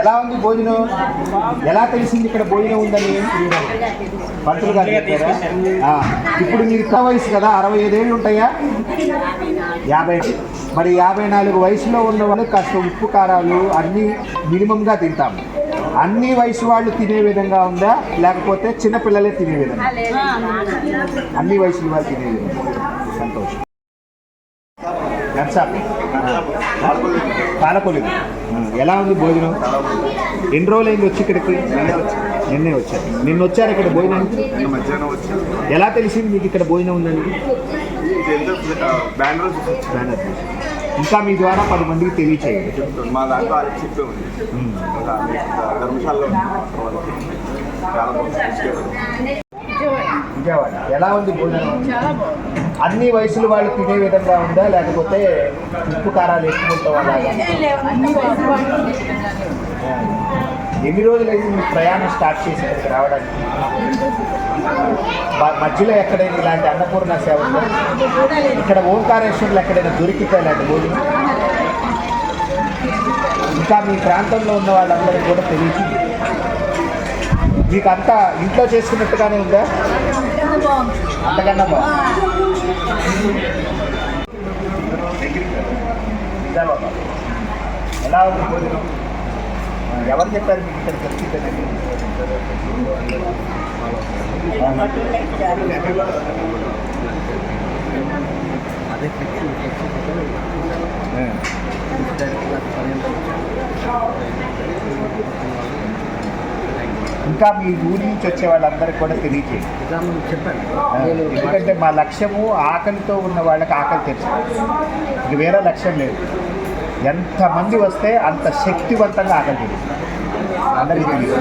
ఎలా ఉంది భోజనం? ఎలా తెలిసింది ఇక్కడ భోజనం ఉందని? పంతులు గారు చెప్పారా? ఇప్పుడు మీరు ఇంత వయసు కదా అరవై ఐదేళ్ళు ఉంటాయా? యాభై. మరి యాభై నాలుగు వయసులో ఉన్న వాళ్ళు కాస్త ఉప్పు కారాలు అన్నీ మినిమంగా తింటాము. అన్ని వయసు వాళ్ళు తినే విధంగా ఉందా? లేకపోతే చిన్నపిల్లలే తినే విధంగా? అన్ని వయసుల వాళ్ళు తినే విధంగా? సంతోషం. నర్సాప్ పాలకొల్లు ఎలా ఉంది భోజనం? ఎన్ని రోజులు అయింది వచ్చి ఇక్కడికి? నిన్నే వచ్చారు నిన్న వచ్చారు ఇక్కడ భోజనానికి ఎలా తెలిసింది మీకు ఇక్కడ భోజనం ఉందని? బెంగళూరు బ్యానర్. ఇంకా మీ ద్వారా పది మందికి తెలియచేయండి. మా దాంట్లో అది చెప్పే ఉంది ఉమ్. ఇంకా మీకు ధర్మశాలలో. విజయవాడ. ఎలా ఉంది భోజనం? అన్ని వయసుల వాళ్ళు తినే విధంగా ఉందా? లేకపోతే ఉప్పు కారాలు ఎక్కువ ఉంటాం అలాగా ఎన్ని రోజులు అయింది మీ ప్రయాణం స్టార్ట్ చేసి ఇక్కడికి రావడానికి? మధ్యలో ఎక్కడైనా ఇలాంటి అన్నపూర్ణ సేవ ఉందా? ఇక్కడ ఓంకారేశ్వర్లు ఎక్కడైనా దొరికితే ఇలాంటి భోజనం? ఇంకా మీ ప్రాంతంలో ఉన్న వాళ్ళందరికీ కూడా తెలియదు. మీకు అంతా ఇంట్లో చేసుకున్నట్టుగానే ఉందా? అంతకన్నా ఎలా ఉంది భోజనం? ఎవరు చెప్పారు మీకు ఇక్కడ దొరికిందని ఇంకా మీ ఊరి నుంచి వచ్చే వాళ్ళందరికీ కూడా తెలియజేయండి చెప్పండి. ఎందుకంటే మా లక్ష్యము ఆకలితో ఉన్న వాళ్ళకి ఆకలి తెలుసు ఇది వేరే లక్ష్యం లేదు. ఎంతమంది వస్తే అంత శక్తివంతంగా ఆకలి తెలుసు అందరికీ తెలియదు.